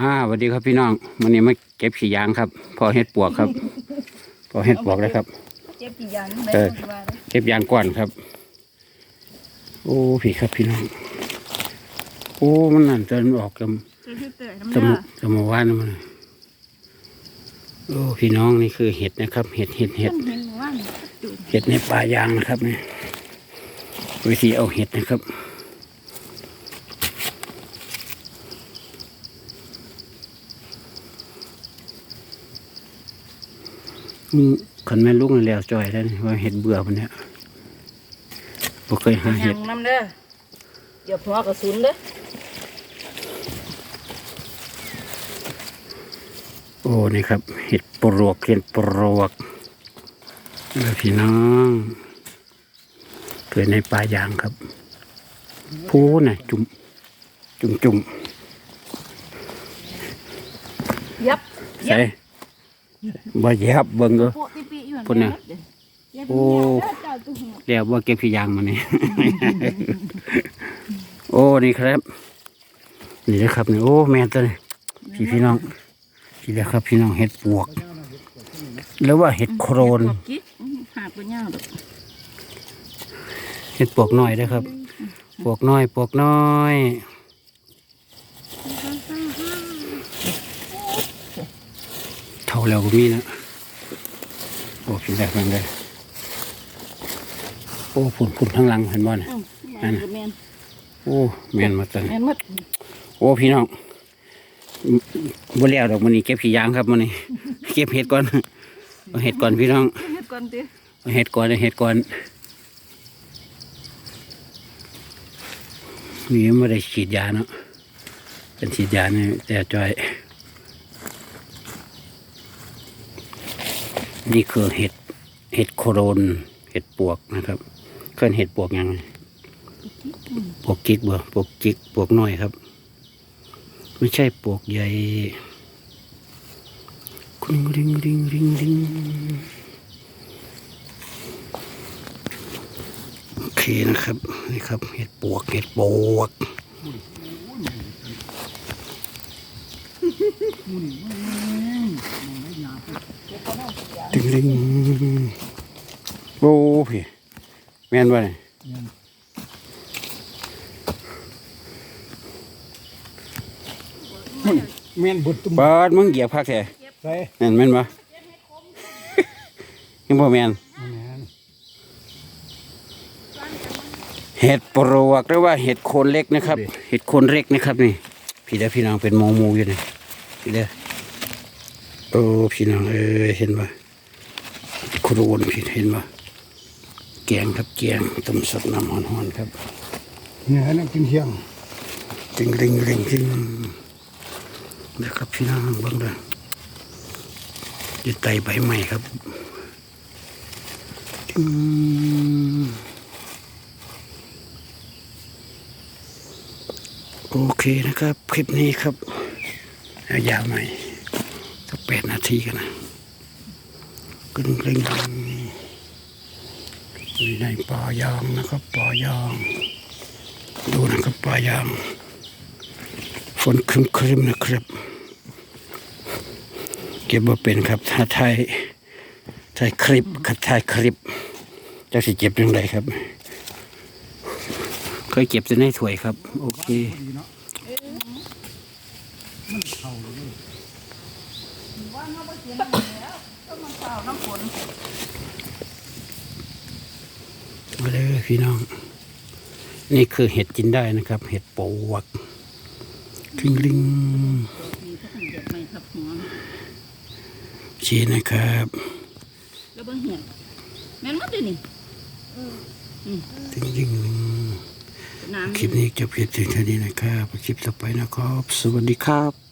อ่าสวัสดีครับพี่น้องวันนี้มาเก็บขี้ยางครับ พอเห็ดปวกครับ พอเห็ดปวกแล้วครับเจ็บกี่อย่างเออได้ว่าเก็บยางก่อนครับ โอ้พี่ครับพี่น้องโอ้มันนั่นจะออกกับเจ็บที่เตยน้ำจมูยากจมูกว่านมันโอ้พี่น้องนี่คือเห็ดนะครับ เห็ดเห็ดเห็ดเห็นว่าจุดเห็ดในป่ายางนะครับนี่วิธีเอาเห็ดนะครับ ขันแม่ลูกนั่นแล้วจอยแล้วนี่ว่าเห็ดเบื่อมันเนี่ยบ่เคยหาเห็ยัดงน้ำเด้อเดี๋ยวหัวกระสุนเด้อโอ้นี่ครับ เห็ดปลวกเห็ดปลวกนี่พี่น้องเกิดในป่ายางครับพูน่ะ จุ่มจุ่มจุ่มยับใส่ บ่แยับเบิ่งเด้อโปะติปีอยู่พุ่นน่ะ โอ้เจ้าตุ้งเรียกว่าเก็บพี่ยางมานี่ โอ้นี่ครับ นี่นะครับนี่โอ้แม่นตัวนี้พี่พี่น้องพี่แล้วครับ พี่น้องเห็ดปวก หรือว่าเห็ดโครนกิ๊กหาปัญญาดอกเห็ดปวกน้อยนะครับ ปวกน้อย ปวกน้อย เท่าแล้วก็มีนะโอ้พี่แบบนั้นเลยโอ้ผุนผุนทั้งหลังเห็นบ่เนี่ยอืมแม่นก็แม่นโอ้แม่นมาตันแม่นหมดโอ้พี่น้องบ่แล้วดอกมันนี่เก็บขี้ยางครับมันนี่เก็บเห็ดก่อนเอาเห็ดก่อนพี่น้องเฮ็ดก่อนติเอาเห็ดก่อนเอาเห็ดก่อนนี่ไม่ได้ฉีดยาเนาะเป็นฉีดยาเนี่ยแต่จอย นี่คือเห็ดเห็ดโคโรนเห็ดปวกนะครับ เคลื่อนเห็ดปวกยังไงปวกจิกบ่ปวกจิกปวกน้อยครับ ไม่ใช่ปวกใหญ่กริงริงริงริงริงโอเคนะครับนี่ครับ เห็ดปวกเห็ดปวก ดึงดึงโอ้พี่แม่นบ่เนี่ยแม่นบดตุ้มเปิดมึงเหยียบพักแท้ใส่แม่นแม่นบ่ยังบ่แม่นแม่นเห็ดปลวกหรือว่าเห็ดโคนเล็กนะครับ เห็ดโคนเล็กนะครับนี่ พี่เด้อพี่น้องเป็นหมอหมูอยู่นี่พี่เด้อโอ้พี่น้องเอ้ยเห็นบ่โครนพี่เห็นบ่แกงครับแกงต้มสดน้ำหอนๆครับเนี่ยนั่นกินเที่ยงติงริงริงริงนะครับพี่น้องเบิ่งเด้อจะไต่ใบใหม่ครับอืมโอเคนะครับ คลิปนี้ครับเอายาวใหม่สักแปดนาทีกันนะ กริงริงริงอยู่ในป่ายางนะครับป่ายางดูนะครับป่ายางฝนครึมครึมๆนะครับ เก็บมาเป็นครับถ้าถ่ายถ่ายคลิปขัดถ่ายคลิปจะสิเก็บยังไงครับเคยเก็บจะในถ้วยครับ โอเคมันเท่าเลยว่าเราเปล่าน้ำฝนมาเลยพี่น้อง นี่คือเห็ดกินได้นะครับ เห็ดปวกกลิงลิงมีถ้าเกิดไม่ทับหัวชี้นะครับแล้วเบิ่งเหียนแม่นหมดเลยนี่กลิงลิงน้ำคลิปนี้จบเพียงเท่านี้นะครับ คลิปต่อไปนะครับ สวัสดีครับ